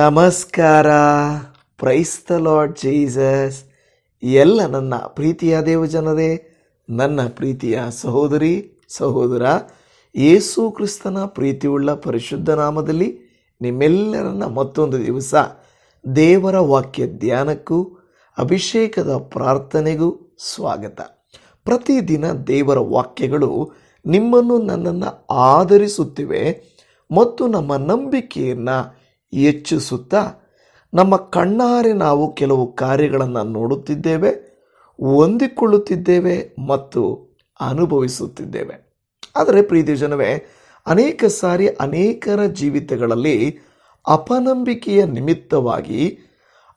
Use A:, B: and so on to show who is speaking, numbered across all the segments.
A: ನಮಸ್ಕಾರ. ಪ್ರೈಸ್ತ lord Jesus ಎಲ್ಲ ನನ್ನ ಪ್ರೀತಿಯ ದೇವಜನರೇ ನನ್ನ ಪ್ರೀತಿಯ ಸಹೋದರಿ, ಸಹೋದರ, ಯೇಸು ಕ್ರಿಸ್ತನ ಪ್ರೀತಿಯುಳ್ಳ ಪರಿಶುದ್ಧ ನಾಮದಲ್ಲಿ ನಿಮ್ಮೆಲ್ಲರನ್ನ ಮತ್ತೊಂದು ದಿವಸ ದೇವರ ವಾಕ್ಯ ಧ್ಯಾನಕ್ಕೂ ಅಭಿಷೇಕದ ಪ್ರಾರ್ಥನೆಗೂ ಸ್ವಾಗತ. ಪ್ರತಿದಿನ ದೇವರ ವಾಕ್ಯಗಳು ನಿಮ್ಮನ್ನು ನನ್ನನ್ನು ಆಧರಿಸುತ್ತಿವೆ ಮತ್ತು ನಮ್ಮ ನಂಬಿಕೆಯನ್ನು ಹೆಚ್ಚಿಸುತ್ತಾ ನಮ್ಮ ಕಣ್ಣಾರೆ ನಾವು ಕೆಲವು ಕಾರ್ಯಗಳನ್ನು ನೋಡುತ್ತಿದ್ದೇವೆ, ಹೊಂದಿಕೊಳ್ಳುತ್ತಿದ್ದೇವೆ ಮತ್ತು ಅನುಭವಿಸುತ್ತಿದ್ದೇವೆ. ಆದರೆ ಪ್ರೀತಿ ಜನವೇ ಅನೇಕ ಸಾರಿ ಅನೇಕರ ಜೀವಿತಗಳಲ್ಲಿ ಅಪನಂಬಿಕೆಯ ನಿಮಿತ್ತವಾಗಿ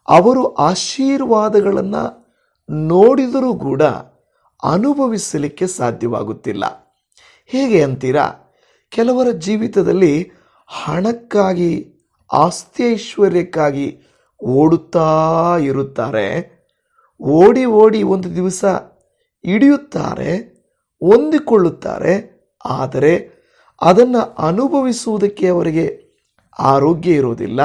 A: ಅವರು ಆಶೀರ್ವಾದಗಳನ್ನು ನೋಡಿದರೂ ಕೂಡ ಅನುಭವಿಸಲಿಕ್ಕೆ ಸಾಧ್ಯವಾಗುತ್ತಿಲ್ಲ. ಹೇಗೆ ಅಂತೀರಾ? ಕೆಲವರ ಜೀವಿತದಲ್ಲಿ ಹಣಕ್ಕಾಗಿ ಆಸ್ತಿ ಐಶ್ವರ್ಯಕ್ಕಾಗಿ ಓಡುತ್ತಾ ಇರುತ್ತಾರೆ. ಓಡಿ ಓಡಿ ಒಂದು ದಿವಸ ಹಿಡಿಯುತ್ತಾರೆ, ಹೊಂದಿಕೊಳ್ಳುತ್ತಾರೆ. ಆದರೆ ಅದನ್ನು ಅನುಭವಿಸುವುದಕ್ಕೆ ಅವರಿಗೆ ಆರೋಗ್ಯ ಇರುವುದಿಲ್ಲ,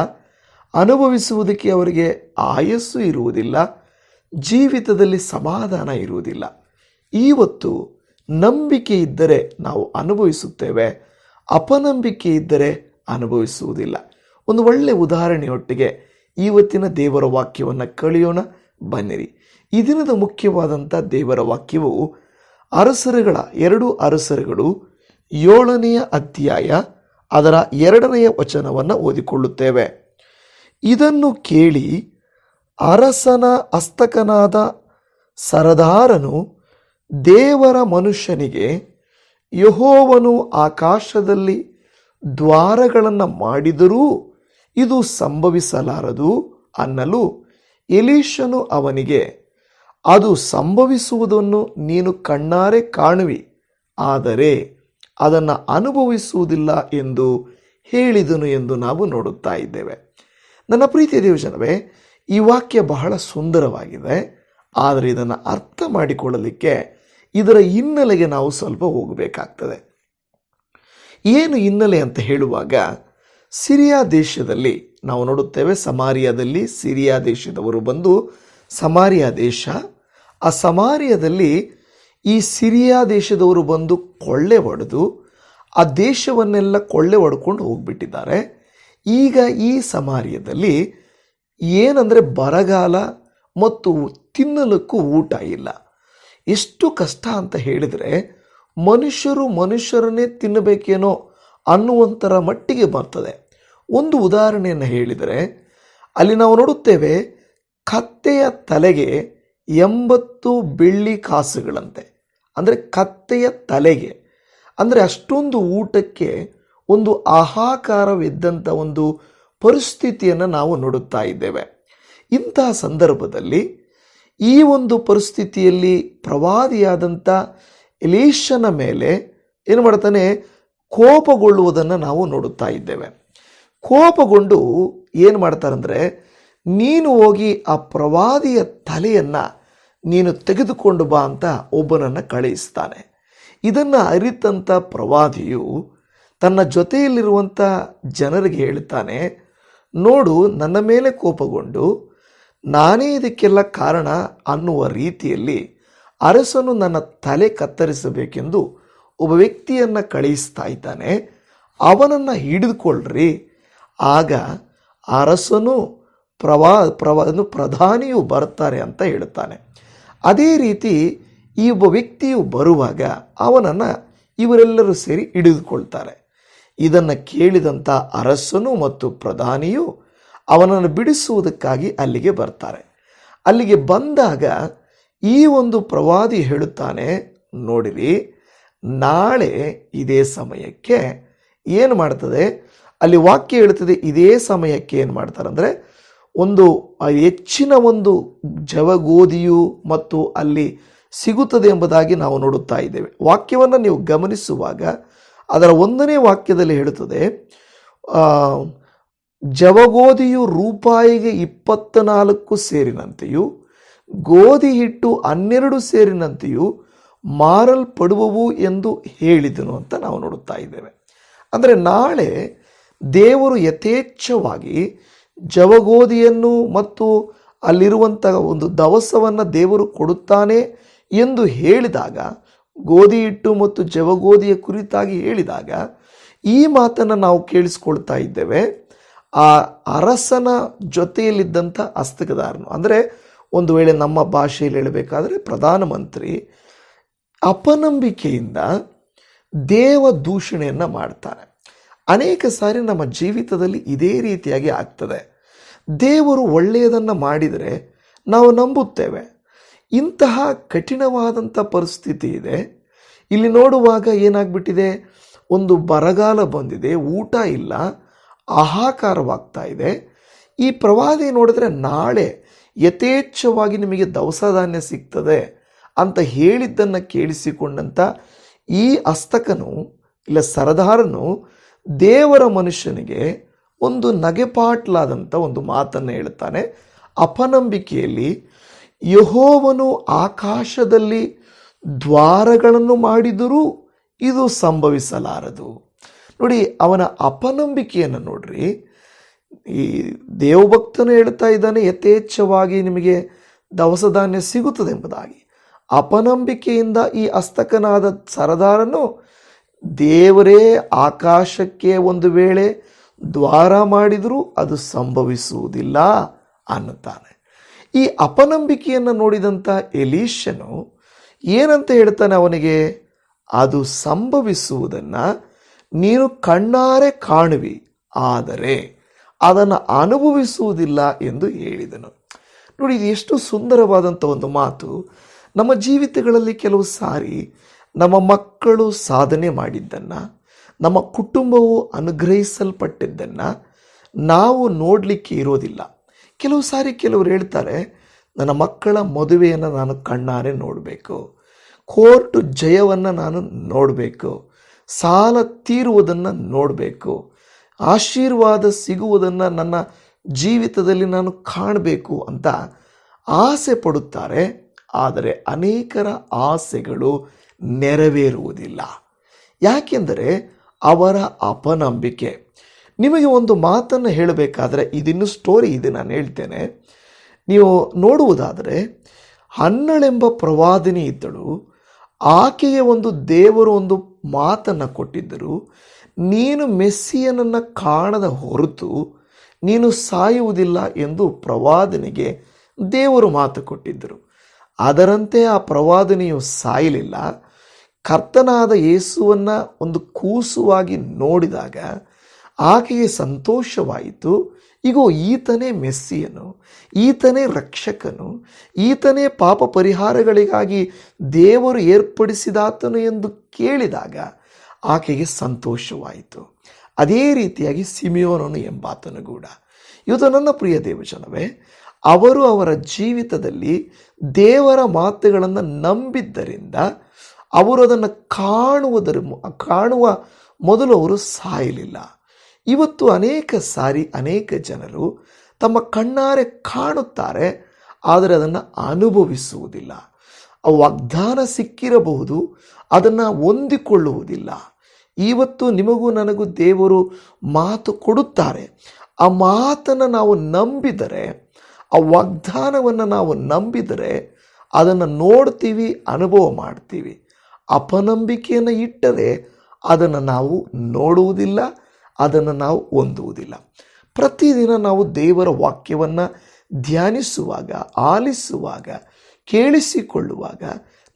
A: ಅನುಭವಿಸುವುದಕ್ಕೆ ಅವರಿಗೆ ಆಯಸ್ಸು ಇರುವುದಿಲ್ಲ, ಜೀವಿತದಲ್ಲಿ ಸಮಾಧಾನ ಇರುವುದಿಲ್ಲ. ಇವತ್ತು ನಂಬಿಕೆ ಇದ್ದರೆ ನಾವು ಅನುಭವಿಸುತ್ತೇವೆ, ಅಪನಂಬಿಕೆ ಇದ್ದರೆ ಅನುಭವಿಸುವುದಿಲ್ಲ. ಒಂದು ಒಳ್ಳೆಯ ಉದಾಹರಣೆಯೊಟ್ಟಿಗೆ ಇವತ್ತಿನ ದೇವರ ವಾಕ್ಯವನ್ನು ಕಳೆಯೋಣ, ಬನ್ನಿರಿ. ಈ ದಿನದ ಮುಖ್ಯವಾದಂಥ ದೇವರ ವಾಕ್ಯವು ಅರಸರುಗಳ ಎರಡು ಅರಸರುಗಳು ಏಳನೆಯ ಅಧ್ಯಾಯ ಅದರ ಎರಡನೆಯ ವಚನವನ್ನು ಓದಿಕೊಳ್ಳುತ್ತೇವೆ. ಇದನ್ನು ಕೇಳಿ ಅರಸನ ಹಸ್ತಕನಾದ ಸರದಾರನು ದೇವರ ಮನುಷ್ಯನಿಗೆ ಯಹೋವನು ಆಕಾಶದಲ್ಲಿ ದ್ವಾರಗಳನ್ನು ಮಾಡಿದರೂ ಇದು ಸಂಭವಿಸಲಾರದು ಅನ್ನಲು ಎಲೀಶನು ಅವನಿಗೆ, ಅದು ಸಂಭವಿಸುವುದನ್ನು ನೀನು ಕಣ್ಣಾರೆ ಕಾಣುವಿ, ಆದರೆ ಅದನ್ನು ಅನುಭವಿಸುವುದಿಲ್ಲ ಎಂದು ಹೇಳಿದನು ಎಂದು ನಾವು ನೋಡುತ್ತಾ ಇದ್ದೇವೆ. ನನ್ನ ಪ್ರೀತಿಯ ದೇವಜನವೇ, ಈ ವಾಕ್ಯ ಬಹಳ ಸುಂದರವಾಗಿದೆ, ಆದರೆ ಇದನ್ನು ಅರ್ಥ ಮಾಡಿಕೊಳ್ಳಲಿಕ್ಕೆ ಇದರ ಹಿನ್ನೆಲೆಗೆ ನಾವು ಸ್ವಲ್ಪ ಹೋಗಬೇಕಾಗ್ತದೆ. ಏನು ಹಿನ್ನೆಲೆ ಅಂತ ಹೇಳುವಾಗ ಸಿರಿಯಾ ದೇಶದಲ್ಲಿ ನಾವು ನೋಡುತ್ತೇವೆ, ಸಮಾರಿಯಾದಲ್ಲಿ ಸಿರಿಯಾ ದೇಶದವರು ಬಂದು ಸಮಾರಿಯಾ ದೇಶ, ಆ ಸಮಾರಿಯಾದಲ್ಲಿ ಈ ಸಿರಿಯಾ ದೇಶದವರು ಬಂದು ಕೊಳ್ಳೆ ಹೊಡೆದು ಆ ದೇಶವನ್ನೆಲ್ಲ ಕೊಳ್ಳೆ ಹೊಡ್ಕೊಂಡು ಹೋಗ್ಬಿಟ್ಟಿದ್ದಾರೆ. ಈಗ ಈ ಸಮಾರಿಯದಲ್ಲಿ ಏನಂದರೆ ಬರಗಾಲ ಮತ್ತು ತಿನ್ನಲಕ್ಕೂ ಊಟ ಇಲ್ಲ. ಎಷ್ಟು ಕಷ್ಟ ಅಂತ ಹೇಳಿದರೆ ಮನುಷ್ಯರು ಮನುಷ್ಯರನ್ನೇ ತಿನ್ನಬೇಕೇನೋ ಅನ್ನುವಂಥರ ಮಟ್ಟಿಗೆ ಬರ್ತದೆ. ಒಂದು ಉದಾಹರಣೆಯನ್ನು ಹೇಳಿದರೆ, ಅಲ್ಲಿ ನಾವು ನೋಡುತ್ತೇವೆ, ಕತ್ತೆಯ ತಲೆಗೆ ಎಂಬತ್ತು ಬೆಳ್ಳಿ ಕಾಸುಗಳಂತೆ. ಅಂದರೆ ಕತ್ತೆಯ ತಲೆಗೆ. ಅಂದರೆ ಅಷ್ಟೊಂದು ಊಟಕ್ಕೆ ಒಂದು ಆಹಾಕಾರವಿದ್ದಂಥ ಒಂದು ಪರಿಸ್ಥಿತಿಯನ್ನು ನಾವು ನೋಡುತ್ತಾ ಇದ್ದೇವೆ. ಇಂತಹ ಸಂದರ್ಭದಲ್ಲಿ ಈ ಒಂದು ಪರಿಸ್ಥಿತಿಯಲ್ಲಿ ಪ್ರವಾದಿಯಾದಂಥ ಎಲೀಶನ ಮೇಲೆ ಏನು ಮಾಡ್ತಾನೆ ಕೋಪಗೊಳ್ಳುವುದನ್ನು ನಾವು ನೋಡುತ್ತಾ ಇದ್ದೇವೆ. ಕೋಪಗೊಂಡು ಏನು ಮಾಡ್ತಾರಂದರೆ, ನೀನು ಹೋಗಿ ಆ ಪ್ರವಾದಿಯ ತಲೆಯನ್ನು ನೀನು ತೆಗೆದುಕೊಂಡು ಬಾ ಅಂತ ಒಬ್ಬನನ್ನು ಕಳುಹಿಸ್ತಾನೆ. ಇದನ್ನು ಅರಿತಂಥ ಪ್ರವಾದಿಯು ತನ್ನ ಜೊತೆಯಲ್ಲಿರುವಂಥ ಜನರಿಗೆ ಹೇಳ್ತಾನೆ, ನೋಡು, ನನ್ನ ಮೇಲೆ ಕೋಪಗೊಂಡು ನಾನೇ ಇದಕ್ಕೆಲ್ಲ ಕಾರಣ ಅನ್ನುವ ರೀತಿಯಲ್ಲಿ ಅರಸನು ನನ್ನ ತಲೆ ಕತ್ತರಿಸಬೇಕೆಂದು ಒಬ್ಬ ವ್ಯಕ್ತಿಯನ್ನು ಕಳಿಸ್ತಾ ಇದ್ದಾನೆ. ಅವನನ್ನು ಹಿಡಿದುಕೊಳ್ಳ್ರಿ ಆಗ ಅರಸನು ಪ್ರವಾ ಪ್ರವಾ ಪ್ರಧಾನಿಯು ಬರ್ತಾರೆ ಅಂತ ಹೇಳುತ್ತಾನೆ ಅದೇ ರೀತಿ ಈ ಒಬ್ಬ ವ್ಯಕ್ತಿಯು ಬರುವಾಗ ಅವನನ್ನು ಇವರೆಲ್ಲರೂ ಸೇರಿ ಹಿಡಿದುಕೊಳ್ತಾರೆ. ಇದನ್ನು ಕೇಳಿದಂಥ ಅರಸನು ಮತ್ತು ಪ್ರಧಾನಿಯು ಅವನನ್ನು ಬಿಡಿಸುವುದಕ್ಕಾಗಿ ಅಲ್ಲಿಗೆ ಬರ್ತಾರೆ. ಅಲ್ಲಿಗೆ ಬಂದಾಗ ಈ ಒಂದು ಪ್ರವಾದಿ ಹೇಳುತ್ತಾನೆ, ನೋಡಿರಿ ನಾಳೆ ಇದೇ ಸಮಯಕ್ಕೆ ಏನು ಮಾಡ್ತದೆ? ಅಲ್ಲಿ ವಾಕ್ಯ ಹೇಳ್ತದೆ, ಇದೇ ಸಮಯಕ್ಕೆ ಏನು ಮಾಡ್ತಾರೆ ಅಂದರೆ, ಒಂದು ಹೆಚ್ಚಿನ ಒಂದು ಜವಗೋಧಿಯು ಮತ್ತು ಅಲ್ಲಿ ಸಿಗುತ್ತದೆ ಎಂಬುದಾಗಿ ನಾವು ನೋಡುತ್ತಾ ಇದ್ದೇವೆ. ವಾಕ್ಯವನ್ನು ನೀವು ಗಮನಿಸುವಾಗ ಅದರ ಒಂದನೇ ವಾಕ್ಯದಲ್ಲಿ ಹೇಳುತ್ತದೆ ಜವಗೋಧಿಯು ರೂಪಾಯಿಗೆ ಇಪ್ಪತ್ತ ನಾಲ್ಕು ಸೇರಿನಂತೆಯೂ, ಗೋಧಿ ಹಿಟ್ಟು ಹನ್ನೆರಡು ಸೇರಿನಂತೆಯೂ ಮಾರಲ್ಪಡುವವು ಎಂದು ಹೇಳಿದನು ಅಂತ ನಾವು ನೋಡುತ್ತಾ ಇದ್ದೇವೆ. ಅಂದರೆ ನಾಳೆ ದೇವರು ಯಥೇಚ್ಛವಾಗಿ ಜವಗೋದಿಯನ್ನು ಮತ್ತು ಅಲ್ಲಿರುವಂತಹ ಒಂದು ದವಸವನ್ನು ದೇವರು ಕೊಡುತ್ತಾನೆ ಎಂದು ಹೇಳಿದಾಗ ಗೋಧಿ ಹಿಟ್ಟು ಮತ್ತು ಜವಗೋದಿಯ ಕುರಿತಾಗಿ ಹೇಳಿದಾಗ, ಈ ಮಾತನ್ನು ನಾವು ಕೇಳಿಸ್ಕೊಳ್ತಾ ಇದ್ದೇವೆ. ಆ ಅರಸನ ಜೊತೆಯಲ್ಲಿದ್ದಂಥ ಹಸ್ತಕದಾರನು ಅಂದರೆ ಒಂದು ವೇಳೆ ನಮ್ಮ ಭಾಷೆಯಲ್ಲಿ ಹೇಳಬೇಕಾದ್ರೆ ಪ್ರಧಾನಮಂತ್ರಿ ಅಪನಂಬಿಕೆಯಿಂದ ದೇವ ದೂಷಣೆಯನ್ನು ಮಾಡ್ತಾರೆ. ಅನೇಕ ಸಾರಿ ನಮ್ಮ ಜೀವಿತದಲ್ಲಿ ಇದೇ ರೀತಿಯಾಗಿ ಆಗ್ತದೆ. ದೇವರು ಒಳ್ಳೆಯದನ್ನು ಮಾಡಿದರೆ ನಾವು ನಂಬುತ್ತೇವೆ. ಇಂತಹ ಕಠಿಣವಾದಂಥ ಪರಿಸ್ಥಿತಿ ಇದೆ. ಇಲ್ಲಿ ನೋಡುವಾಗ ಏನಾಗ್ಬಿಟ್ಟಿದೆ? ಒಂದು ಬರಗಾಲ ಬಂದಿದೆ, ಊಟ ಇಲ್ಲ, ಆಹಾಕಾರವಾಗ್ತಾ ಇದೆ. ಈ ಪ್ರವಾದಿ ನೋಡಿದ್ರೆ ನಾಳೆ ಯಥೇಚ್ಛವಾಗಿ ನಿಮಗೆ ದವಸ ಧಾನ್ಯ ಸಿಗ್ತದೆ. ಅಂತ ಹೇಳಿದ್ದನ್ನು ಕೇಳಿಸಿಕೊಂಡಂಥ ಈ ಅಸ್ತಕನು ಇಲ್ಲ ಸರದಾರನು ದೇವರ ಮನುಷ್ಯನಿಗೆ ಒಂದು ನಗೆಪಾಟ್ಲಾದಂಥ ಒಂದು ಮಾತನ್ನು ಹೇಳ್ತಾನೆ ಅಪನಂಬಿಕೆಯಲ್ಲಿ ಯಹೋವನು ಆಕಾಶದಲ್ಲಿ ದ್ವಾರಗಳನ್ನು ಮಾಡಿದರೂ ಇದು ಸಂಭವಿಸಲಾರದು. ನೋಡಿ, ಅವನ ಅಪನಂಬಿಕೆಯನ್ನು ನೋಡ್ರಿ. ಈ ದೇವಭಕ್ತನು ಹೇಳ್ತಾ ಇದ್ದಾನೆ, ಯಥೇಚ್ಛವಾಗಿ ನಿಮಗೆ ದವಸ ಧಾನ್ಯ ಸಿಗುತ್ತದೆ ಎಂಬುದಾಗಿ. ಅಪನಂಬಿಕೆಯಿಂದ ಈ ಅಸ್ತಕನಾದ ಸರದಾರನು ದೇವರೇ, ಆಕಾಶಕ್ಕೆ ಒಂದು ವೇಳೆ ದ್ವಾರ ಮಾಡಿದರೂ ಅದು ಸಂಭವಿಸುವುದಿಲ್ಲ ಅನ್ನುತ್ತಾನೆ. ಈ ಅಪನಂಬಿಕೆಯನ್ನು ನೋಡಿದಂಥ ಎಲೀಶನು ಏನಂತ ಹೇಳ್ತಾನೆ ಅವನಿಗೆ? ಅದು ಸಂಭವಿಸುವುದನ್ನು ನೀನು ಕಣ್ಣಾರೆ ಕಾಣುವಿ, ಆದರೆ ಅದನ್ನು ಅನುಭವಿಸುವುದಿಲ್ಲ ಎಂದು ಹೇಳಿದನು. ನೋಡಿ, ಇದು ಎಷ್ಟು ಸುಂದರವಾದಂಥ ಒಂದು ಮಾತು. ನಮ್ಮ ಜೀವಿತಗಳಲ್ಲಿ ಕೆಲವು ಸಾರಿ ನಮ್ಮ ಮಕ್ಕಳು ಸಾಧನೆ ಮಾಡಿದ್ದನ್ನು, ನಮ್ಮ ಕುಟುಂಬವು ಅನುಗ್ರಹಿಸಲ್ಪಟ್ಟಿದ್ದನ್ನು ನಾವು ನೋಡಲಿಕ್ಕೆ ಇರೋದಿಲ್ಲ. ಕೆಲವು ಸಾರಿ ಕೆಲವರು ಹೇಳ್ತಾರೆ, ನನ್ನ ಮಕ್ಕಳ ಮದುವೆಯನ್ನು ನಾನು ಕಣ್ಣಾರೆ ನೋಡಬೇಕು, ಕೋರ್ಟ್ ಜಯವನ್ನು ನಾನು ನೋಡಬೇಕು, ಸಾಲ ತೀರುವುದನ್ನು ನೋಡಬೇಕು, ಆಶೀರ್ವಾದ ಸಿಗುವುದನ್ನು ನನ್ನ ಜೀವಿತದಲ್ಲಿ ನಾನು ಕಾಣಬೇಕು ಅಂತ ಆಸೆ ಪಡುತ್ತಾರೆ. ಆದರೆ ಅನೇಕರ ಆಸೆಗಳು ನೆರವೇರುವುದಿಲ್ಲ. ಯಾಕೆಂದರೆ ಅವರ ಅಪನಂಬಿಕೆ. ನಿಮಗೆ ಒಂದು ಮಾತನ್ನು ಹೇಳಬೇಕಾದ್ರೆ ಇದಿನ್ನು ಸ್ಟೋರಿ ಇದೆ ನಾನು ಹೇಳ್ತೇನೆ. ನೀವು ನೋಡುವುದಾದರೆ, ಹನ್ನಳೆಂಬ ಪ್ರವಾದಿನಿ ಇದ್ದಳು. ಆಕೆಯ ಒಂದು ದೇವರು ಒಂದು ಮಾತನ್ನು ಕೊಟ್ಟಿದ್ದರು. ನೀನು ಮೆಸ್ಸಿಯನನ್ನು ಕಾಣದ ಹೊರತು ನೀನು ಸಾಯುವುದಿಲ್ಲ ಎಂದು ಪ್ರವಾದನಿಗೆ ದೇವರು ಮಾತು ಕೊಟ್ಟಿದ್ದರು. ಅದರಂತೆ ಆ ಪ್ರವಾದನೆಯು ಸಾಯಲಿಲ್ಲ. ಕರ್ತನಾದ ಯೇಸುವನ್ನು ಒಂದು ಕೂಸುವಾಗಿ ನೋಡಿದಾಗ ಆಕೆಗೆ ಸಂತೋಷವಾಯಿತು. ಇಗೋ, ಈತನೇ ಮೆಸ್ಸಿಯನು, ಈತನೇ ರಕ್ಷಕನು, ಈತನೇ ಪಾಪ ಪರಿಹಾರಗಳಿಗಾಗಿ ದೇವರು ಏರ್ಪಡಿಸಿದಾತನು ಎಂದು ಕೇಳಿದಾಗ ಆಕೆಗೆ ಸಂತೋಷವಾಯಿತು. ಅದೇ ರೀತಿಯಾಗಿ ಸಿಮಿಯೋನನು ಎಂಬಾತನು ಕೂಡ. ಇವತ್ತು ನನ್ನ ಪ್ರಿಯ ದೇವಜನವೇ, ಅವರು ಅವರ ಜೀವಿತದಲ್ಲಿ ದೇವರ ಮಾತುಗಳನ್ನು ನಂಬಿದ್ದರಿಂದ ಅವರು ಅದನ್ನು ಕಾಣುವುದರ ಕಾಣುವ ಮೊದಲು ಅವರು ಸಾಯಲಿಲ್ಲ. ಇವತ್ತು ಅನೇಕ ಸಾರಿ ಅನೇಕ ಜನರು ತಮ್ಮ ಕಣ್ಣಾರೆ ಕಾಣುತ್ತಾರೆ, ಆದರೆ ಅದನ್ನು ಅನುಭವಿಸುವುದಿಲ್ಲ. ಆ ವಾಗ್ದಾನ ಸಿಕ್ಕಿರಬಹುದು, ಅದನ್ನು ಹೊಂದಿಕೊಳ್ಳುವುದಿಲ್ಲ. ಇವತ್ತು ನಿಮಗೂ ನನಗೂ ದೇವರು ಮಾತು ಕೊಡುತ್ತಾರೆ. ಆ ಮಾತನ್ನು ನಾವು ನಂಬಿದರೆ ಆ ವಾಗ್ದಾನವನ್ನು ನಾವು ನಂಬಿದರೆ ಅದನ್ನು ನೋಡ್ತೀವಿ, ಅನುಭವ ಮಾಡ್ತೀವಿ. ಅಪನಂಬಿಕೆಯನ್ನು ಇಟ್ಟರೆ ಅದನ್ನು ನಾವು ನೋಡುವುದಿಲ್ಲ, ಅದನ್ನು ನಾವು ಹೊಂದುವುದಿಲ್ಲ. ಪ್ರತಿದಿನ ನಾವು ದೇವರ ವಾಕ್ಯವನ್ನು ಧ್ಯಾನಿಸುವಾಗ, ಆಲಿಸುವಾಗ, ಕೇಳಿಸಿಕೊಳ್ಳುವಾಗ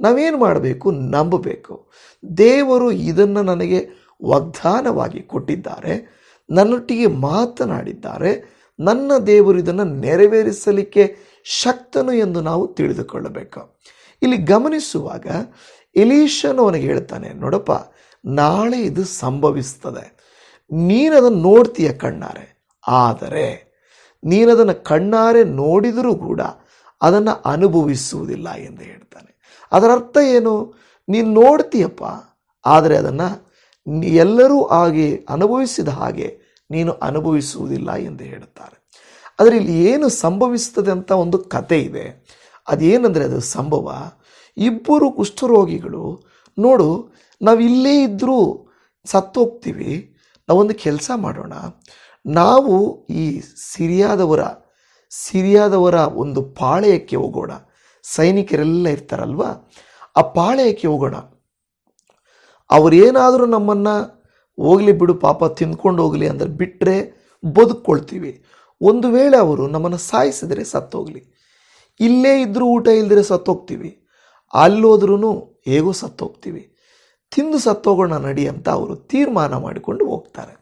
A: ನಾವೇನು ಮಾಡಬೇಕು? ನಂಬಬೇಕು. ದೇವರು ಇದನ್ನು ನನಗೆ ವಾಗ್ದಾನವಾಗಿ ಕೊಟ್ಟಿದ್ದಾರೆ, ನನ್ನೊಟ್ಟಿಗೆ ಮಾತನಾಡಿದ್ದಾರೆ ನನ್ನ ದೇವರು ಇದನ್ನು ನೆರವೇರಿಸಲಿಕ್ಕೆ ಶಕ್ತನು ಎಂದು ನಾವು ತಿಳಿದುಕೊಳ್ಳಬೇಕು. ಇಲ್ಲಿ ಗಮನಿಸುವಾಗ ಇಲೀಶನು ಅವನಿಗೆ ಹೇಳ್ತಾನೆ, ನೋಡಪ್ಪ, ನಾಳೆ ಇದು ಸಂಭವಿಸ್ತದೆ. ನೀನದನ್ನು ನೋಡ್ತೀಯ ಕಣ್ಣಾರೆ? ಆದರೆ ನೀನದನ್ನು ಕಣ್ಣಾರೆ ನೋಡಿದರೂ ಕೂಡ ಅದನ್ನು ಅನುಭವಿಸುವುದಿಲ್ಲ ಎಂದು ಹೇಳ್ತಾನೆ. ಅದರ ಅರ್ಥ ಏನು? ನೀನು ನೋಡ್ತೀಯಪ್ಪ, ಆದರೆ ಅದನ್ನು ಎಲ್ಲರೂ ಆಗಿ ಅನುಭವಿಸಿದ ಹಾಗೆ ನೀನು ಅನುಭವಿಸುವುದಿಲ್ಲ ಎಂದು ಹೇಳುತ್ತಾರೆ. ಆದರೆ ಇಲ್ಲಿ ಏನು ಸಂಭವಿಸ್ತದೆ ಅಂತ ಒಂದು ಕತೆ ಇದೆ. ಅದೇನೆಂದರೆ ಅದು ಸಂಭವ. ಇಬ್ಬರು ಕುಷ್ಠರೋಗಿಗಳು, ನೋಡು ನಾವು ಇಲ್ಲೇ ಇದ್ದರೂ ಸತ್ತೋಗ್ತೀವಿ, ನಾವೊಂದು ಕೆಲಸ ಮಾಡೋಣ. ನಾವು ಈ ಸಿರಿಯಾದವರ ಸಿರಿಯಾದವರ ಒಂದು ಪಾಳೆಯಕ್ಕೆ ಹೋಗೋಣ. ಸೈನಿಕರೆಲ್ಲ ಇರ್ತಾರಲ್ವ? ಆ ಪಾಳೆಯಕ್ಕೆ ಹೋಗೋಣ. ಅವರೇನಾದರೂ ನಮ್ಮನ್ನು ಹೋಗಲಿ ಬಿಡು, ಪಾಪ ತಿಂದ್ಕೊಂಡು ಹೋಗಲಿ ಅಂದರೆ ಬಿಟ್ಟರೆ ಬದುಕೊಳ್ತೀವಿ ಒಂದು ವೇಳೆ ಅವರು ನಮ್ಮನ್ನು ಸಾಯಿಸಿದರೆ ಸತ್ತೋಗಲಿ. ಇಲ್ಲೇ ಇದ್ದರೂ ಊಟ ಇಲ್ಲದ್ರೆ ಸತ್ತೋಗ್ತೀವಿ. ಅಲ್ಲೋದ್ರೂ ಹೇಗೋ ಸತ್ತೋಗ್ತೀವಿ. ತಿಂದು ಸತ್ತೋಗೋಣ ನಡಿ ಅಂತ ಅವರು ತೀರ್ಮಾನ ಮಾಡಿಕೊಂಡು ಹೋಗ್ತಾರೆ.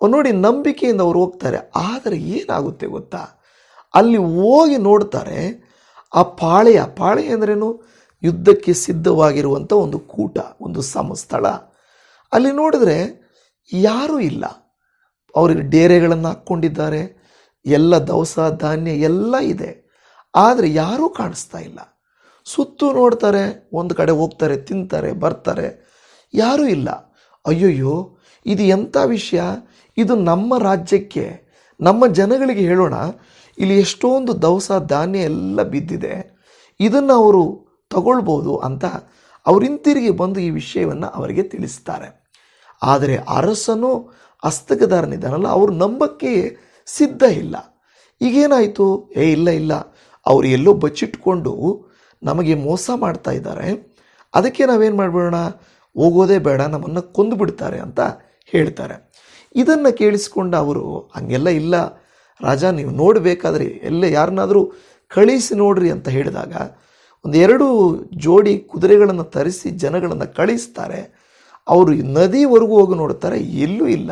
A: ನೋಡಿ, ನಂಬಿಕೆಯಿಂದ ಅವರು ಹೋಗ್ತಾರೆ. ಆದರೆ ಏನಾಗುತ್ತೆ ಗೊತ್ತಾ? ಅಲ್ಲಿ ಹೋಗಿ ನೋಡ್ತಾರೆ, ಆ ಪಾಳೆಯ ಪಾಳೆಯ ಅಂದ್ರೇನು? ಯುದ್ಧಕ್ಕೆ ಸಿದ್ಧವಾಗಿರುವಂಥ ಒಂದು ಕೂಟ, ಒಂದು ಸಮಸ್ಥಳ. ಅಲ್ಲಿ ನೋಡಿದ್ರೆ ಯಾರೂ ಇಲ್ಲ. ಅವರಿಗೆ ಡೇರೆಗಳನ್ನು ಹಾಕ್ಕೊಂಡಿದ್ದಾರೆ. ಎಲ್ಲ ದವಸ, ಧಾನ್ಯ ಎಲ್ಲ ಇದೆ. ಆದರೆ ಯಾರೂ ಕಾಣಿಸ್ತಾ ಇಲ್ಲ. ಸುತ್ತು ನೋಡ್ತಾರೆ, ಒಂದು ಕಡೆ ಹೋಗ್ತಾರೆ, ತಿಂತಾರೆ, ಬರ್ತಾರೆ. ಯಾರೂ ಇಲ್ಲ. ಅಯ್ಯಯ್ಯೋ, ಇದು ಎಂಥ ವಿಷಯ? ಇದು ನಮ್ಮ ರಾಜ್ಯಕ್ಕೆ, ನಮ್ಮ ಜನಗಳಿಗೆ ಹೇಳೋಣ. ಇಲ್ಲಿ ಎಷ್ಟೊಂದು ದವಸ, ಧಾನ್ಯ ಎಲ್ಲ ಬಿದ್ದಿದೆ. ಇದನ್ನು ಅವರು ತಗೊಳ್ಬೋದು ಅಂತ ಅವರಿಂತಿರುಗಿ ಬಂದು ಈ ವಿಷಯವನ್ನು ಅವರಿಗೆ ತಿಳಿಸ್ತಾರೆ. ಆದರೆ ಅರಸನು ಹಸ್ತಕದಾರನಿದ್ದಾನಲ್ಲ ಅವರು ನಂಬಕ್ಕೆ ಸಿದ್ಧ ಇಲ್ಲ. ಈಗೇನಾಯಿತು? ಏ, ಇಲ್ಲ ಇಲ್ಲ. ಅವರು ಎಲ್ಲೋ ಬಚ್ಚಿಟ್ಕೊಂಡು ನಮಗೆ ಮೋಸ ಮಾಡ್ತಾ ಇದ್ದಾರೆ. ಅದಕ್ಕೆ ನಾವೇನು ಮಾಡಿಬಿಡೋಣ? ಹೋಗೋದೇ ಬೇಡ, ನಮ್ಮನ್ನು ಕೊಂದು ಬಿಡ್ತಾರೆ ಅಂತ ಹೇಳ್ತಾರೆ. ಇದನ್ನು ಕೇಳಿಸ್ಕೊಂಡ ಅವರು, ಹಂಗೆಲ್ಲ ಇಲ್ಲ. ರಾಜ, ನೀವು ನೋಡಬೇಕಾದ್ರೆ ಎಲ್ಲ ಯಾರನ್ನಾದರೂ ಕಳಿಸಿ ನೋಡ್ರಿ ಅಂತ ಹೇಳಿದಾಗ, ಒಂದೆರಡು ಜೋಡಿ ಕುದುರೆಗಳನ್ನು ತರಿಸಿ ಜನಗಳನ್ನು ಕಳಿಸ್ತಾರೆ. ಅವರು ನದಿವರೆಗೂ ಹೋಗಿ ನೋಡ್ತಾರೆ, ಎಲ್ಲೂ ಇಲ್ಲ.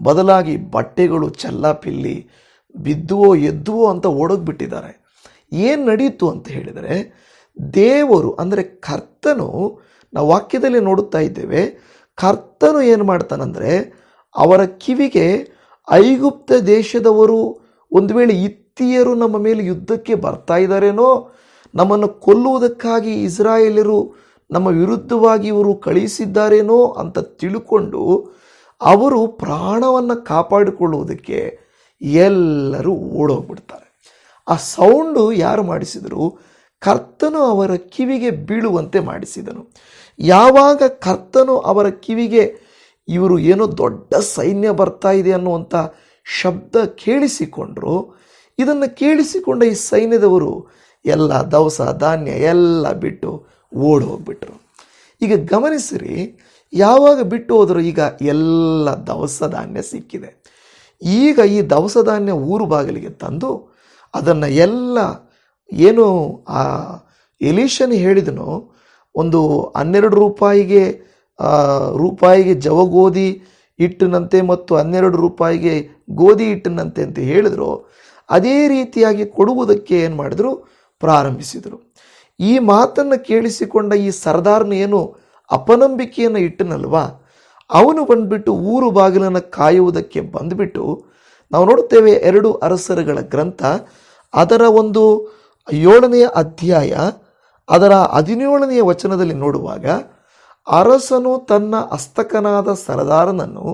A: ಬದಲಾಗಿ ಬಟ್ಟೆಗಳು ಚೆಲ್ಲಾಪಿಲ್ಲಿ ಬಿದ್ದುವೋ ಎದ್ದುವೋ ಅಂತ ಓಡೋಗ್ಬಿಟ್ಟಿದ್ದಾರೆ ಏನು ನಡೀತು ಅಂತ ಹೇಳಿದರೆ, ದೇವರು, ಅಂದರೆ ಕರ್ತನು, ನಾವು ವಾಕ್ಯದಲ್ಲಿ ನೋಡುತ್ತಾ ಇದ್ದೇವೆ, ಕರ್ತನು ಏನು ಮಾಡ್ತಾನಂದರೆ, ಅವರ ಕಿವಿಗೆ ಐಗುಪ್ತ ದೇಶದವರು ಒಂದು ವೇಳೆ ಇತ್ತಿಯರು ನಮ್ಮ ಮೇಲೆ ಯುದ್ಧಕ್ಕೆ ಬರ್ತಾ ಇದ್ದಾರೇನೋ, ನಮ್ಮನ್ನು ಕೊಲ್ಲುವುದಕ್ಕಾಗಿ ಇಸ್ರಾಯೇಲರು ನಮ್ಮ ವಿರುದ್ಧವಾಗಿ ಇವರು ಕಳಿಸಿದ್ದಾರೇನೋ ಅಂತ ತಿಳ್ಕೊಂಡು ಅವರು ಪ್ರಾಣವನ್ನು ಕಾಪಾಡಿಕೊಳ್ಳುವುದಕ್ಕೆ ಎಲ್ಲರೂ ಓಡೋಗ್ಬಿಡ್ತಾರೆ. ಆ ಸೌಂಡು ಯಾರು ಮಾಡಿಸಿದರು? ಕರ್ತನು ಅವರ ಕಿವಿಗೆ ಬೀಳುವಂತೆ ಮಾಡಿಸಿದನು. ಯಾವಾಗ ಕರ್ತನು ಅವರ ಕಿವಿಗೆ ಇವರು ಏನೋ ದೊಡ್ಡ ಸೈನ್ಯ ಬರ್ತಾ ಇದೆ ಅನ್ನುವಂಥ ಶಬ್ದ ಕೇಳಿಸಿಕೊಂಡ್ರು, ಇದನ್ನು ಕೇಳಿಸಿಕೊಂಡ ಈ ಸೈನ್ಯದವರು ಎಲ್ಲ ದವಸ ಧಾನ್ಯ ಎಲ್ಲ ಬಿಟ್ಟು ಓಡಿ ಹೋಗ್ಬಿಟ್ರು ಈಗ ಗಮನಿಸಿರಿ, ಯಾವಾಗ ಬಿಟ್ಟು ಹೋದರೂ ಈಗ ಎಲ್ಲ ದವಸ ಧಾನ್ಯ ಸಿಕ್ಕಿದೆ. ಈಗ ಈ ದವಸ ಧಾನ್ಯ ಊರು ಬಾಗಿಲಿಗೆ ತಂದು ಅದನ್ನು ಎಲ್ಲ ಏನು ಆ ಎಲಿಷನ್ ಹೇಳಿದನು, ಒಂದು ಹನ್ನೆರಡು ರೂಪಾಯಿಗೆ ರೂಪಾಯಿಗೆ ಜವಗೋಧಿ ಹಿಟ್ಟಿನಂತೆ ಮತ್ತು ಹನ್ನೆರಡು ರೂಪಾಯಿಗೆ ಗೋಧಿ ಹಿಟ್ಟಿನಂತೆ ಅಂತ ಹೇಳಿದ್ರು, ಅದೇ ರೀತಿಯಾಗಿ ಕೊಡುವುದಕ್ಕೆ ಏನು ಮಾಡಿದ್ರು, ಪ್ರಾರಂಭಿಸಿದರು. ಈ ಮಾತನ್ನು ಕೇಳಿಸಿಕೊಂಡ ಈ ಸರ್ದಾರ್ನ ಏನು ಅಪನಂಬಿಕೆಯನ್ನು ಇಟ್ಟನಲ್ವಾ? ಅವನು ಬಂದ್ಬಿಟ್ಟು ಊರು ಬಾಗಿಲನ್ನು ಕಾಯುವುದಕ್ಕೆ ಬಂದುಬಿಟ್ಟು ನಾವು ನೋಡುತ್ತೇವೆ ಎರಡು ಅರಸರುಗಳ ಗ್ರಂಥ, ಅದರ ಒಂದು ಏಳನೆಯ ಅಧ್ಯಾಯ, ಅದರ ಹದಿನೇಳನೆಯ ವಚನದಲ್ಲಿ ನೋಡುವಾಗ, ಅರಸನು ತನ್ನ ಅಸ್ತಕನಾದ ಸರದಾರನನ್ನು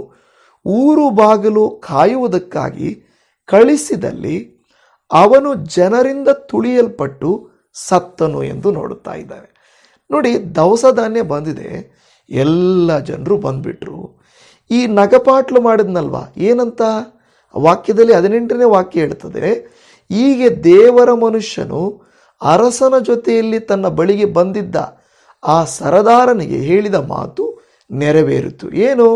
A: ಊರು ಬಾಗಿಲು ಕಾಯುವುದಕ್ಕಾಗಿ ಕಳಿಸಿದಲ್ಲಿ ಅವನು ಜನರಿಂದ ತುಳಿಯಲ್ಪಟ್ಟು ಸತ್ತನು ಎಂದು ನೋಡುತ್ತಾ ಇದ್ದಾರೆ ನೋಡಿ ದವಸ ಧಾನ್ಯ ಬಂದಿದೆ. ಎಲ್ಲ ಜನರು ಬಂದ್ಬಿಟ್ರು. ಈ ನಗಪಾಟ್ಲು ಮಾಡಿದ್ನಲ್ವ? ಏನಂತ? ವಾಕ್ಯದಲ್ಲಿ ಹದಿನೆಂಟನೇ ವಾಕ್ಯ ಹೇಳ್ತದೆ, ಹೀಗೆ ದೇವರ ಮನುಷ್ಯನು ಅರಸನ ಜೊತೆಯಲ್ಲಿ ತನ್ನ ಬಳಿಗೆ ಬಂದಿದ್ದ ಆ ಸರದಾರನಿಗೆ ಹೇಳಿದ ಮಾತು ನೆರವೇರಿತು. ಏನು?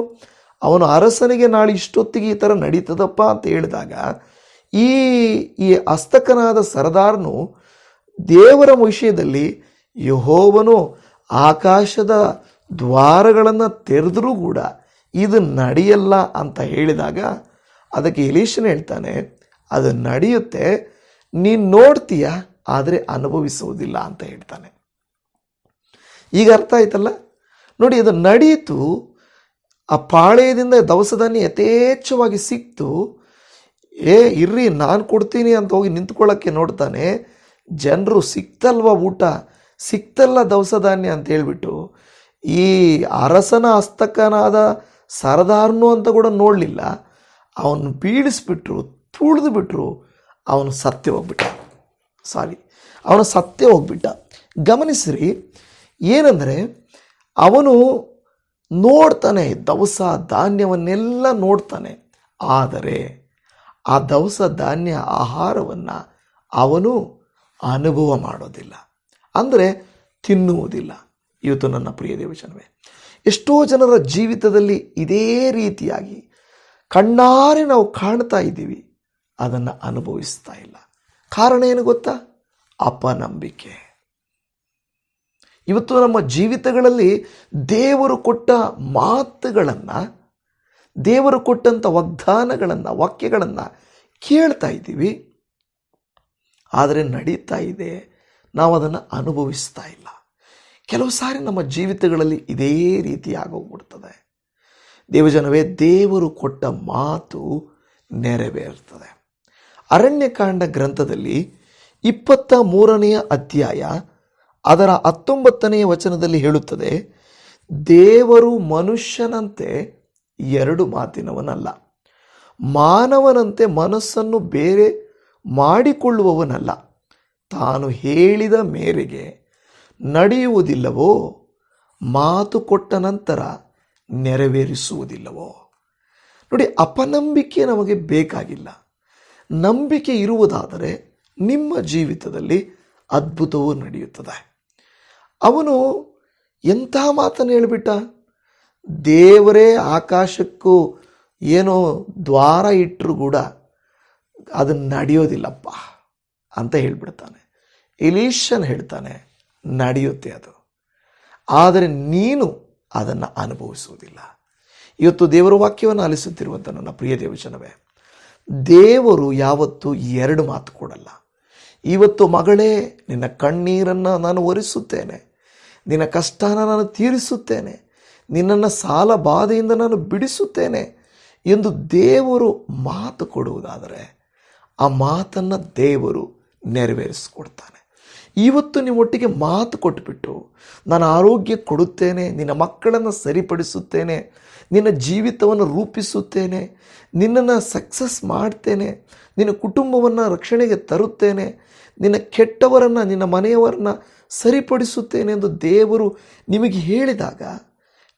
A: ಅವನು ಅರಸನಿಗೆ ನಾಳೆ ಇಷ್ಟೊತ್ತಿಗೆ ಈ ಥರ ನಡೀತದಪ್ಪ ಅಂತ ಹೇಳಿದಾಗ, ಈ ಈ ಅಸ್ತಕನಾದ ಸರದಾರನು ದೇವರ ವಿಷಯದಲ್ಲಿ ಯಹೋವನು ಆಕಾಶದ ದ್ವಾರಗಳನ್ನು ತೆರೆದರೂ ಕೂಡ ಇದು ನಡೆಯಲ್ಲ ಅಂತ ಹೇಳಿದಾಗ ಅದಕ್ಕೆ ಎಲೀಶನ್ ಹೇಳ್ತಾನೆ, ಅದು ನಡೆಯುತ್ತೆ, ನೀನು ನೋಡ್ತೀಯ, ಆದರೆ ಅನುಭವಿಸುವುದಿಲ್ಲ ಅಂತ ಹೇಳ್ತಾನೆ. ಈಗ ಅರ್ಥ ಆಯ್ತಲ್ಲ? ನೋಡಿ, ಅದು ನಡೆಯಿತು, ಆ ಪಾಳೆಯದಿಂದ ದವಸ ಧಾನ್ಯ ಯಥೇಚ್ಛವಾಗಿ ಸಿಕ್ತು, ಏ ಇರ್ರಿ, ನಾನು ಕೊಡ್ತೀನಿ ಅಂತ ಹೋಗಿ ನಿಂತ್ಕೊಳ್ಳೋಕ್ಕೆ ನೋಡ್ತಾನೆ ಜನರು ಸಿಕ್ತಲ್ವ ಊಟ? ಸಿಕ್ತಲ್ಲ ದವಸ ಧಾನ್ಯ ಅಂತ ಹೇಳ್ಬಿಟ್ಟು. ಈ ಅರಸನ ಹಸ್ತಕನಾದ ಸರದಾರನು ಅಂತ ಕೂಡ ನೋಡಲಿಲ್ಲ. ಅವನು ಬೀಳಿಸ್ಬಿಟ್ರು ತುಳಿದು ಬಿಟ್ಟರು ಅವನು ಸತ್ಯ ಹೋಗ್ಬಿಟ್ಟ. ಸಾರಿ ಅವನು ಸತ್ಯ ಹೋಗ್ಬಿಟ್ಟ. ಗಮನಿಸ್ರಿ, ಏನಂದರೆ ಅವನು ನೋಡ್ತಾನೆ, ದವಸ ಧಾನ್ಯವನ್ನೆಲ್ಲ ನೋಡ್ತಾನೆ. ಆದರೆ ಆ ದವಸ ಧಾನ್ಯ ಆಹಾರವನ್ನು ಅವನು ಅನುಭವ ಮಾಡೋದಿಲ್ಲ. ಅಂದರೆ ತಿನ್ನುವುದಿಲ್ಲ. ಇವತ್ತು ನನ್ನ ಪ್ರಿಯ ದೇವಜನವೇ, ಎಷ್ಟೋ ಜನರ ಜೀವಿತದಲ್ಲಿ ಇದೇ ರೀತಿಯಾಗಿ ಕಣ್ಣಾರೆ ನಾವು ಕಾಣ್ತಾ ಇದ್ದೀವಿ, ಅದನ್ನು ಅನುಭವಿಸ್ತಾ ಇಲ್ಲ. ಕಾರಣ ಏನು ಗೊತ್ತಾ? ಅಪನಂಬಿಕೆ. ಇವತ್ತು ನಮ್ಮ ಜೀವಿತಗಳಲ್ಲಿ ದೇವರು ಕೊಟ್ಟ ಮಾತುಗಳನ್ನು, ದೇವರು ಕೊಟ್ಟಂಥ ವಾಗ್ದಾನಗಳನ್ನು, ವಾಕ್ಯಗಳನ್ನು ಕೇಳ್ತಾ ಇದ್ದೀವಿ. ಆದರೆ ನಡೀತಾ ಇದೆ. ನಾವು ಅದನ್ನು ಅನುಭವಿಸ್ತಾ ಇಲ್ಲ. ಕೆಲವು ಸಾರಿ ನಮ್ಮ ಜೀವಿತಗಳಲ್ಲಿ ಇದೇ ರೀತಿ ಆಗೋಗ್ಬಿಡ್ತದೆ. ದೇವಜನವೇ, ದೇವರು ಕೊಟ್ಟ ಮಾತು ನೆರವೇರ್ತದೆ. ಅರಣ್ಯಕಾಂಡ ಗ್ರಂಥದಲ್ಲಿ ಇಪ್ಪತ್ತ ಮೂರನೆಯ ಅಧ್ಯಾಯ ಅದರ ಹತ್ತೊಂಬತ್ತನೆಯ ವಚನದಲ್ಲಿ ಹೇಳುತ್ತದೆ, ದೇವರು ಮನುಷ್ಯನಂತೆ ಎರಡು ಮಾತಿನವನಲ್ಲ, ಮಾನವನಂತೆ ಮನಸ್ಸನ್ನು ಬೇರೆ ಮಾಡಿಕೊಳ್ಳುವವನಲ್ಲ. ತಾನು ಹೇಳಿದ ಮೇರೆಗೆ ನಡೆಯುವುದಿಲ್ಲವೋ, ಮಾತು ಕೊಟ್ಟ ನಂತರ ನೆರವೇರಿಸುವುದಿಲ್ಲವೋ. ನೋಡಿ, ಅಪನಂಬಿಕೆ ನಮಗೆ ಬೇಕಾಗಿಲ್ಲ. ನಂಬಿಕೆ ಇರುವುದಾದರೆ ನಿಮ್ಮ ಜೀವಿತದಲ್ಲಿ ಅದ್ಭುತವೂ ನಡೆಯುತ್ತದೆ. ಅವನು ಎಂಥ ಮಾತನ್ನು ಹೇಳಿಬಿಟ್ಟ? ದೇವರೇ, ಆಕಾಶಕ್ಕೂ ಏನೋ ದ್ವಾರ ಇಟ್ಟರು ಕೂಡ ಅದು ನಡೆಯೋದಿಲ್ಲಪ್ಪ ಅಂತ ಹೇಳ್ಬಿಡ್ತಾನೆ. ಇಲೀಶನ್ ಹೇಳ್ತಾನೆ, ನಡೆಯುತ್ತೆ ಅದು. ಆದರೆ ನೀನು ಅದನ್ನು ಅನುಭವಿಸುವುದಿಲ್ಲ. ಇವತ್ತು ದೇವರ ವಾಕ್ಯವನ್ನು ಆಲಿಸುತ್ತಿರುವಂಥ ನನ್ನ ಪ್ರಿಯ ದೇವಜನವೇ, ದೇವರು ಯಾವತ್ತೂ ಎರಡು ಮಾತು ಕೊಡಲ್ಲ. ಇವತ್ತು ಮಗಳೇ, ನಿನ್ನ ಕಣ್ಣೀರನ್ನು ನಾನು ಒರೆಸುತ್ತೇನೆ. ನಿನ್ನ ಕಷ್ಟನ ನಾನು ತೀರಿಸುತ್ತೇನೆ. ನಿನ್ನನ್ನು ಸಾಲ ಬಾಧೆಯಿಂದ ನಾನು ಬಿಡಿಸುತ್ತೇನೆ. ಎಂದು ದೇವರು ಮಾತು ಕೊಡುವುದಾದರೆ ಆ ಮಾತನ್ನು ದೇವರು ನೆರವೇರಿಸ್ಕೊಡ್ತಾನೆ. ಇವತ್ತು ನಿಮ್ಮೊಟ್ಟಿಗೆ ಮಾತು ಕೊಟ್ಬಿಟ್ಟು ನಾನು ಆರೋಗ್ಯ ಕೊಡುತ್ತೇನೆ, ನಿನ್ನ ಮಕ್ಕಳನ್ನು ಸರಿಪಡಿಸುತ್ತೇನೆ, ನಿನ್ನ ಜೀವಿತವನ್ನು ರೂಪಿಸುತ್ತೇನೆ, ನಿನ್ನನ್ನು ಸಕ್ಸಸ್ ಮಾಡ್ತೇನೆ, ನಿನ್ನ ಕುಟುಂಬವನ್ನು ರಕ್ಷಣೆಗೆ ತರುತ್ತೇನೆ, ನಿನ್ನ ಕೆಟ್ಟವರನ್ನು, ನಿನ್ನ ಮನೆಯವರನ್ನ ಸರಿಪಡಿಸುತ್ತೇನೆ ಎಂದು ದೇವರು ನಿಮಗೆ ಹೇಳಿದಾಗ,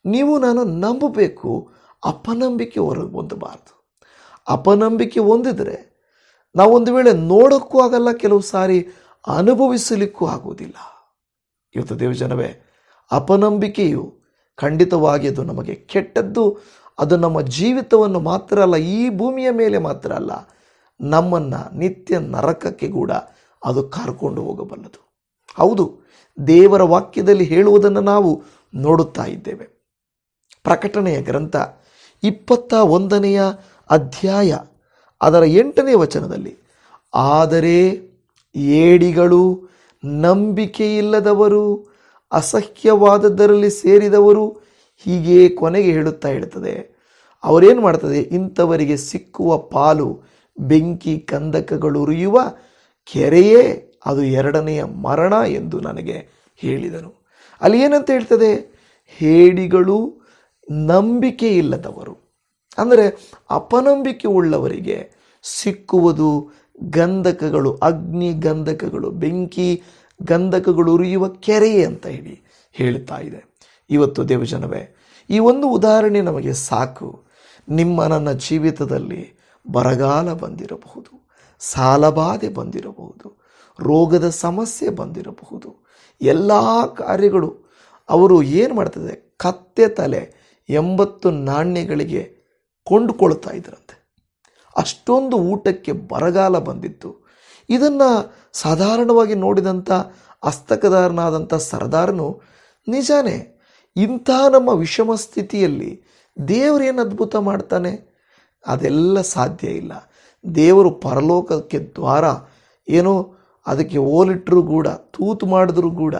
A: ನೀವು ನಾನು ನಂಬಬೇಕು ಅಪನಂಬಿಕೆ ಹೊರಗೆ ಹೊಂದಬಾರದು ಅಪನಂಬಿಕೆ ಹೊಂದಿದರೆ ನಾವೊಂದು ವೇಳೆ ನೋಡೋಕ್ಕೂ ಆಗಲ್ಲ, ಕೆಲವು ಸಾರಿ ಅನುಭವಿಸಲಿಕ್ಕೂ ಆಗುವುದಿಲ್ಲ. ಇವತ್ತು ದೇವಜನವೇ ಅಪನಂಬಿಕೆಯು ಖಂಡಿತವಾಗಿ ಅದು ನಮಗೆ ಕೆಟ್ಟದ್ದು, ಅದು ನಮ್ಮ ಜೀವಿತವನ್ನು ಮಾತ್ರ ಅಲ್ಲ, ಈ ಭೂಮಿಯ ಮೇಲೆ ಮಾತ್ರ ಅಲ್ಲ, ನಮ್ಮನ್ನು ನಿತ್ಯ ನರಕಕ್ಕೆ ಕೂಡ ಅದು ಕರ್ಕೊಂಡು ಹೋಗಬಲ್ಲದು. ಹೌದು, ದೇವರ ವಾಕ್ಯದಲ್ಲಿ ಹೇಳುವುದನ್ನು ನಾವು ನೋಡುತ್ತಾ ಇದ್ದೇವೆ. ಪ್ರಕಟಣೆಯ ಗ್ರಂಥ ಇಪ್ಪತ್ತ ಒಂದನೆಯ ಅಧ್ಯಾಯ ಅದರ ಎಂಟನೇ ವಚನದಲ್ಲಿ, ಆದರೆ ಏಡಿಗಳು ನಂಬಿಕೆಯಿಲ್ಲದವರು, ಅಸಹ್ಯವಾದದ್ದರಲ್ಲಿ ಸೇರಿದವರು ಹೀಗೆ ಕೊನೆಗೆ ಹೇಳುತ್ತಾ ಹೇಳ್ತದೆ. ಅವರೇನು ಮಾಡ್ತದೆ? ಇಂಥವರಿಗೆ ಸಿಕ್ಕುವ ಪಾಲು, ಬೆಂಕಿ, ಕಂದಕಗಳು ಉರಿಯುವ ಕೆರೆಯೇ ಅದು ಎರಡನೆಯ ಮರಣ ಎಂದು ನನಗೆ ಹೇಳಿದನು. ಅಲ್ಲಿ ಏನಂತ ಹೇಳ್ತದೆ? ಹೇಡಿಗಳು ನಂಬಿಕೆ ಇಲ್ಲದವರು ಅಂದರೆ ಅಪನಂಬಿಕೆ ಉಳ್ಳವರಿಗೆ ಸಿಕ್ಕುವುದು ಗಂಧಕಗಳು, ಅಗ್ನಿ ಗಂಧಕಗಳು, ಬೆಂಕಿ ಗಂಧಕಗಳು ಉರಿಯುವ ಕೆರೆ ಅಂತ ಹೇಳಿ ಹೇಳ್ತಾ ಇದೆ. ಇವತ್ತು ದೇವಜನವೇ, ಈ ಒಂದು ಉದಾಹರಣೆ ನಮಗೆ ಸಾಕು. ನಿಮ್ಮ ನನ್ನ ಜೀವಿತದಲ್ಲಿ ಬರಗಾಲ ಬಂದಿರಬಹುದು, ಸಾಲಬಾಧೆ ಬಂದಿರಬಹುದು, ರೋಗದ ಸಮಸ್ಯೆ ಬಂದಿರಬಹುದು. ಎಲ್ಲ ಕಾರ್ಯಗಳು, ಅವರು ಏನು ಮಾಡ್ತದೆ ಕತ್ತೆ ತಲೆ ಎಂಬತ್ತು ನಾಣ್ಯಗಳಿಗೆ ಕೊಂಡುಕೊಳ್ತಾ ಇದ್ರಂತೆ ಅಷ್ಟೊಂದು ಊಟಕ್ಕೆ ಬರಗಾಲ ಬಂದಿತ್ತು. ಇದನ್ನು ಸಾಧಾರಣವಾಗಿ ನೋಡಿದಂಥ ಹಸ್ತಕದಾರನಾದಂಥ ಸರದಾರನು ನಿಜಾನೇ ಇಂಥ ನಮ್ಮ ವಿಷಮ ಸ್ಥಿತಿಯಲ್ಲಿ ದೇವರೇನು ಅದ್ಭುತ ಮಾಡ್ತಾನೆ? ಅದೆಲ್ಲ ಸಾಧ್ಯ ಇಲ್ಲ. ದೇವರು ಪರಲೋಕಕ್ಕೆ ದ್ವಾರ, ಏನೋ ಅದಕ್ಕೆ ಓಲಿಟ್ಟರೂ ಕೂಡ, ತೂತು ಮಾಡಿದ್ರೂ ಕೂಡ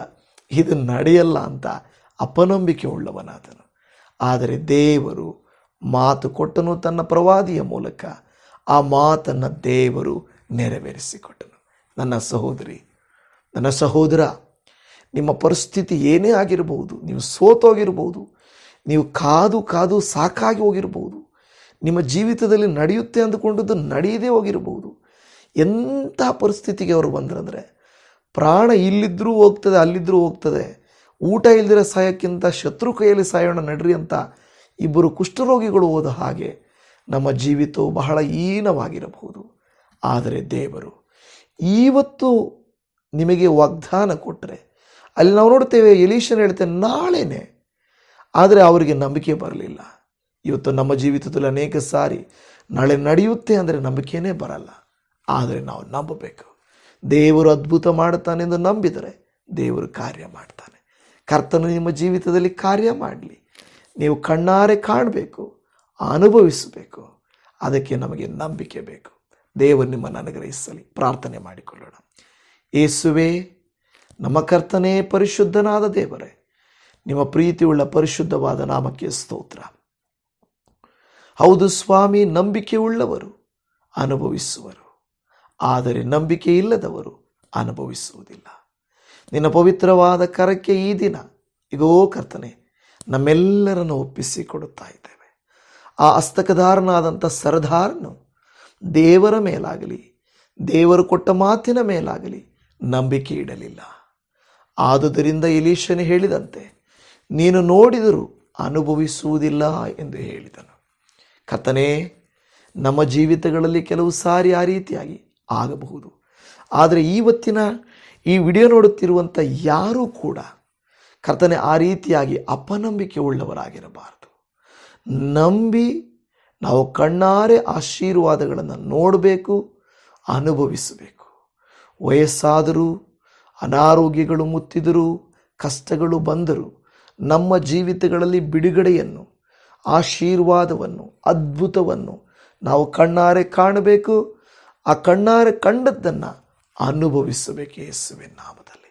A: ಇದು ನಡೆಯಲ್ಲ ಅಂತ ಅಪನಂಬಿಕೆ ಉಳ್ಳವನಾದನು. ಆದರೆ ದೇವರು ಮಾತು ಕೊಟ್ಟನು ತನ್ನ ಪ್ರವಾದಿಯ ಮೂಲಕ. ಆ ಮಾತನ್ನು ದೇವರು ನೆರವೇರಿಸಿಕೊಟ್ಟನು. ನನ್ನ ಸಹೋದರಿ, ನನ್ನ ಸಹೋದರ, ನಿಮ್ಮ ಪರಿಸ್ಥಿತಿ ಏನೇ ಆಗಿರಬಹುದು, ನೀವು ಸೋತೋಗಿರ್ಬೋದು ನೀವು ಕಾದು ಕಾದು ಸಾಕಾಗಿ ಹೋಗಿರ್ಬೋದು ನಿಮ್ಮ ಜೀವಿತದಲ್ಲಿ ನಡೆಯುತ್ತೆ ಅಂದುಕೊಂಡದ್ದು ನಡೆಯದೇ ಹೋಗಿರ್ಬೋದು ಎಂಥ ಪರಿಸ್ಥಿತಿಗೆ ಅವರು ಬಂದ್ರಂದರೆ, ಪ್ರಾಣ ಇಲ್ಲಿದ್ದರೂ ಹೋಗ್ತದೆ ಅಲ್ಲಿದ್ದರೂ ಹೋಗ್ತದೆ, ಊಟ ಇಲ್ದಿರೋ ಸಾಯಕ್ಕಿಂತ ಶತ್ರು ಕೈಯಲ್ಲಿ ಸಾಯೋಣ ನಡ್ರಿ ಅಂತ ಇಬ್ಬರು ಕುಷ್ಠರೋಗಿಗಳು ಹೋದ ಹಾಗೆ ನಮ್ಮ ಜೀವಿತವು ಬಹಳ ಹೀನವಾಗಿರಬಹುದು. ಆದರೆ ದೇವರು ಇವತ್ತು ನಿಮಗೆ ವಾಗ್ದಾನ ಕೊಟ್ಟರೆ ಅಲ್ಲಿ ನಾವು ನೋಡ್ತೇವೆ ಎಲೀಶನ್ ಹೇಳ್ತೇನೆ ನಾಳೆನೆ, ಆದರೆ ಅವರಿಗೆ ನಂಬಿಕೆ ಬರಲಿಲ್ಲ. ಇವತ್ತು ನಮ್ಮ ಜೀವಿತದಲ್ಲಿ ಅನೇಕ ಸಾರಿ ನಾಳೆ ನಡೆಯುತ್ತೆ ಅಂದರೆ ನಂಬಿಕೆಯೇ ಬರಲ್ಲ. ಆದರೆ ನಾವು ನಂಬಬೇಕು. ದೇವರು ಅದ್ಭುತ ಮಾಡುತ್ತಾನೆಂದು ನಂಬಿದರೆ ದೇವರು ಕಾರ್ಯ ಮಾಡ್ತಾನೆ. ಕರ್ತನು ನಿಮ್ಮ ಜೀವಿತದಲ್ಲಿ ಕಾರ್ಯ ಮಾಡಲಿ. ನೀವು ಕಣ್ಣಾರೆ ಕಾಣಬೇಕು, ಅನುಭವಿಸಬೇಕು. ಅದಕ್ಕೆ ನಮಗೆ ನಂಬಿಕೆ ಬೇಕು. ದೇವರು ನಿಮ್ಮನ್ನು ಅನುಗ್ರಹಿಸಲಿ. ಪ್ರಾರ್ಥನೆ ಮಾಡಿಕೊಳ್ಳೋಣ. ಏಸುವೆ ನಮ್ಮ ಕರ್ತನೇ, ಪರಿಶುದ್ಧನಾದ ದೇವರೇ, ನಿಮ್ಮ ಪ್ರೀತಿಯುಳ್ಳ ಪರಿಶುದ್ಧವಾದ ನಾಮಕ್ಕೆ ಸ್ತೋತ್ರ. ಹೌದು ಸ್ವಾಮಿ ನಂಬಿಕೆ ಉಳ್ಳವರು ಅನುಭವಿಸುವರು. ಆದರೆ ನಂಬಿಕೆ ಇಲ್ಲದವರು ಅನುಭವಿಸುವುದಿಲ್ಲ. ನಿನ್ನ ಪವಿತ್ರವಾದ ಕರಕ್ಕೆ ಈ ದಿನ, ಇಗೋ ಕರ್ತನೆ ನಮ್ಮೆಲ್ಲರನ್ನು ಒಪ್ಪಿಸಿಕೊಡುತ್ತಾ ಇದ್ದೇವೆ. ಆ ಹಸ್ತಕಧಾರನಾದಂಥ ಸರದಾರನು ದೇವರ ಮೇಲಾಗಲಿ, ದೇವರು ಕೊಟ್ಟ ಮಾತಿನ ಮೇಲಾಗಲಿ ನಂಬಿಕೆ ಇಡಲಿಲ್ಲ. ಆದುದರಿಂದ ಇಲೀಶನು ಹೇಳಿದಂತೆ, ನೀನು ನೋಡಿದರೂ ಅನುಭವಿಸುವುದಿಲ್ಲ ಎಂದು ಹೇಳಿದನು. ಕಥನೇ ನಮ್ಮ ಜೀವಿತಗಳಲ್ಲಿ ಕೆಲವು ಸಾರಿ ಆ ರೀತಿಯಾಗಿ ಆಗಬಹುದು. ಆದರೆ ಇವತ್ತಿನ ಈ ವಿಡಿಯೋ ನೋಡುತ್ತಿರುವಂಥ ಯಾರೂ ಕೂಡ ಕರ್ತನೆ ಆ ರೀತಿಯಾಗಿ ಅಪನಂಬಿಕೆ ಉಳ್ಳವರಾಗಿರಬಾರದು ನಂಬಿ ನಾವು ಕಣ್ಣಾರೆ ಆಶೀರ್ವಾದಗಳನ್ನು ನೋಡಬೇಕು, ಅನುಭವಿಸಬೇಕು. ವಯಸ್ಸಾದರೂ, ಅನಾರೋಗ್ಯಗಳು ಮುತ್ತಿದರೂ, ಕಷ್ಟಗಳು ಬಂದರೂ ನಮ್ಮ ಜೀವಿತಗಳಲ್ಲಿ ಬಿಡುಗಡೆಯನ್ನು, ಆಶೀರ್ವಾದವನ್ನು, ಅದ್ಭುತವನ್ನು ನಾವು ಕಣ್ಣಾರೆ ಕಾಣಬೇಕು, ಆ ಕಣ್ಣಾರೆ ಕಂಡದ್ದನ್ನು ಅನುಭವಿಸಬೇಕು ಯೇಸುವಿನ ನಾಮದಲ್ಲಿ.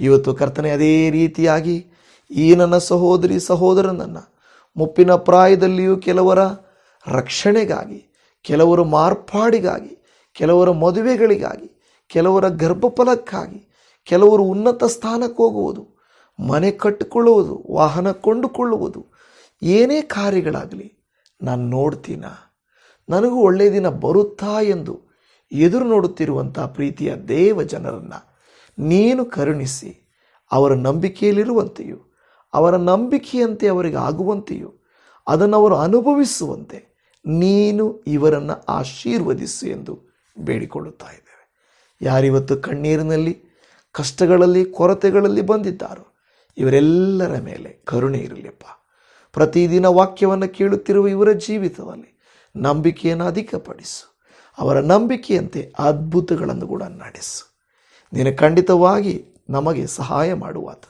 A: ಇವತ್ತು ಕರ್ತನೆ ಅದೇ ರೀತಿಯಾಗಿ ಈ ನನ್ನ ಸಹೋದರಿ ಸಹೋದರನನ್ನು ಮುಪ್ಪಿನ ಪ್ರಾಯದಲ್ಲಿಯೂ ಕೆಲವರ ರಕ್ಷಣೆಗಾಗಿ, ಕೆಲವರು ಮಾರ್ಪಾಡಿಗಾಗಿ, ಕೆಲವರ ಮದುವೆಗಳಿಗಾಗಿ, ಕೆಲವರ ಗರ್ಭಫಲಕ್ಕಾಗಿ, ಕೆಲವರು ಉನ್ನತ ಸ್ಥಾನಕ್ಕೆ ಹೋಗುವುದು, ಮನೆ ಕಟ್ಟಿಕೊಳ್ಳುವುದು, ವಾಹನ ಕೊಂಡುಕೊಳ್ಳುವುದು, ಏನೇ ಕಾರ್ಯಗಳಾಗಲಿ ನಾನು ನೋಡ್ತೀನ. ನನಗೂ ಒಳ್ಳೆಯ ದಿನ ಬರುತ್ತಾ ಎಂದು ಎದುರು ನೋಡುತ್ತಿರುವಂಥ ಪ್ರೀತಿಯ ದೇವ ಜನರನ್ನು ನೀನು ಕರುಣಿಸಿ ಅವರ ನಂಬಿಕೆಯಲ್ಲಿರುವಂತೆಯೂ, ಅವರ ನಂಬಿಕೆಯಂತೆ ಅವರಿಗೆ ಆಗುವಂತೆಯೂ, ಅದನ್ನು ಅವರು ಅನುಭವಿಸುವಂತೆ ನೀನು ಇವರನ್ನು ಆಶೀರ್ವದಿಸು ಎಂದು ಬೇಡಿಕೊಳ್ಳುತ್ತಾ ಇದ್ದೇವೆ. ಯಾರಿವತ್ತು ಕಣ್ಣೀರಿನಲ್ಲಿ, ಕಷ್ಟಗಳಲ್ಲಿ, ಕೊರತೆಗಳಲ್ಲಿ ಬಂದಿದ್ದಾರೋ, ಇವರೆಲ್ಲರ ಮೇಲೆ ಕರುಣೆ ಇರಲಿಪ್ಪ. ಪ್ರತಿದಿನ ವಾಕ್ಯವನ್ನು ಕೇಳುತ್ತಿರುವ ಇವರ ಜೀವಿತದಲ್ಲಿ ನಂಬಿಕೆಯನ್ನು ಅಧಿಕಪಡಿಸು, ಅವರ ನಂಬಿಕೆಯಂತೆ ಅದ್ಭುತಗಳನ್ನು ಕೂಡ ನಡೆಸು. ನೀನು ಖಂಡಿತವಾಗಿ ನಮಗೆ ಸಹಾಯ ಮಾಡುವಾತ.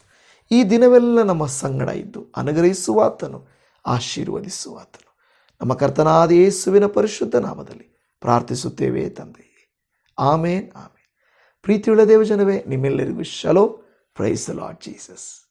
A: ಈ ದಿನವೆಲ್ಲ ನಮ್ಮ ಸಂಗಡ ಇದ್ದು ಅನುಗ್ರಹಿಸುವಾತನು, ಆಶೀರ್ವದಿಸುವಾತನು. ನಮ್ಮ ಕರ್ತನಾದ ಯೇಸುವಿನ ಪರಿಶುದ್ಧ ನಾಮದಲ್ಲಿ ಪ್ರಾರ್ಥಿಸುತ್ತೇವೆ ತಂದೆಯೇ ಆಮೇನ್ ಆಮೇನ್. ಪ್ರೀತಿಯುಳ್ಳ ದೇವಜನವೇ, ನಿಮ್ಮೆಲ್ಲರಿಗೂ ಶಲೋ ಪ್ರೈಸ್ ಲಾರ್ಡ್ ಜೀಸಸ್.